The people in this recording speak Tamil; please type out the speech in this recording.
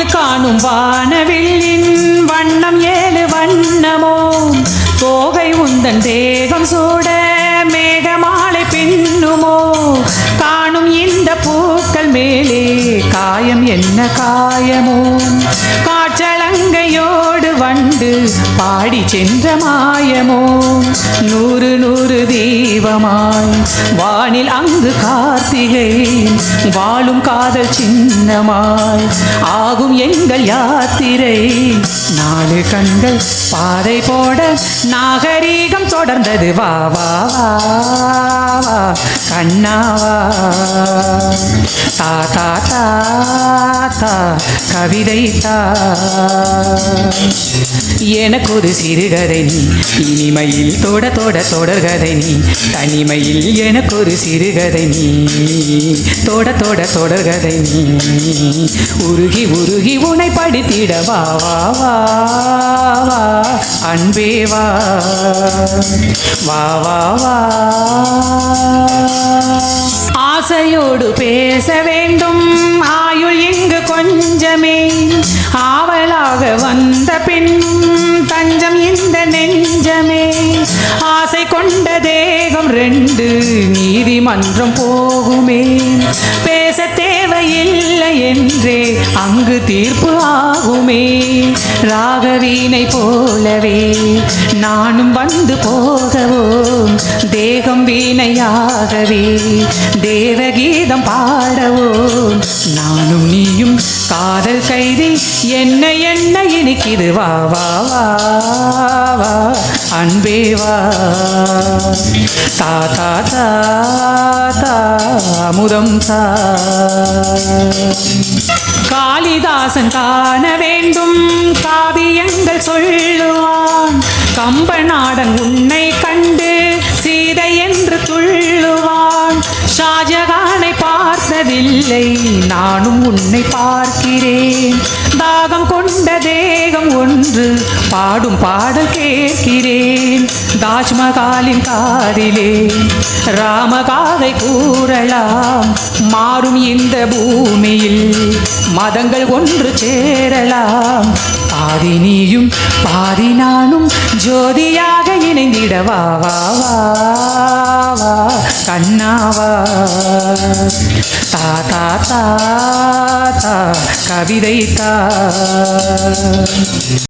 வானில் காணும் வானவில்லின் வண்ணம் ஏழு வண்ணமோ. தோகை உந்தன் தேகம் சூட மேகமாலை பின்னுமோ. காணும் இந்த பூக்கள் மேலே காயம் என்ன காயமோ. காற்றலங்கையோடு ஆண்டு பாடி சென்ற மாயமோ. நூறு நூறு தீபமாய் வானில் அங்கு கார்த்திகை வாழும் காதல் சின்னமாய் ஆகும் எங்கள் யாத்திரை. நாலு கண்கள் பாதை போட நாகரீகம் தொடர்ந்தது. வா வா வா வா கண்ணாவா தா தா தா தா கவிதை தா. எனக்கு ஒரு சிறுகதை நீ. இனிமையில் தொட தொட தொடர்கதை நீ. தனிமையில் எனக்கு ஒரு சிறுகதை நீ. தொட தொட தொடர்கதை நீ. உருகி உருகி உனை படித்திட வா வா வா வா. அன்பே வா. வா வா வா. ஆசையோடு பேச வேண்டும். ஆயுள் இங்கு கொஞ்சமே. ஆவலாக வந்த பின் தஞ்சம் இந்த நெஞ்சமே ஆசை கொண்ட தேகம் ரெண்டு நீதிமன்றம் போகுமே. பேச தேவையில்லை என்றே அங்கு தீர்ப்பு ஆகுமே. ராகவீனை போலவே நானும் வந்து போகவோ தேகம் வீணையாகவே தேவகீதம் பாடவோ நானும் நீயும் காதல் கைதி என்ன என்ன இனிக்குது வா வா வா வா அன்பே வா. தா தா தா தா அமுதம் தா. காளிதாசன் காண வேண்டும். காவியங்கள் சொல்லுவான். கம்பநாடன் உன்னை கண்டு சீதை என்று துள்ளுவான். ஷாஜகான் இல்லை நானும் உன்னை பார்க்கிறேன். தாகம் கொண்ட தேகம் ஒன்று பாடும் பாடல் கேட்கிறேன். தாஜ்மஹாலின் காதிலே ராமகாதை கூறலாம். மாறும் இந்த பூமியில் மதங்கள் ஒன்று சேரலாம். பாதி நீயும் பாதி நானும் ஜோதியாக இணைந்திடவா வா வா வா. கண்ணாவா? தா தா தா தா கவிதை தா.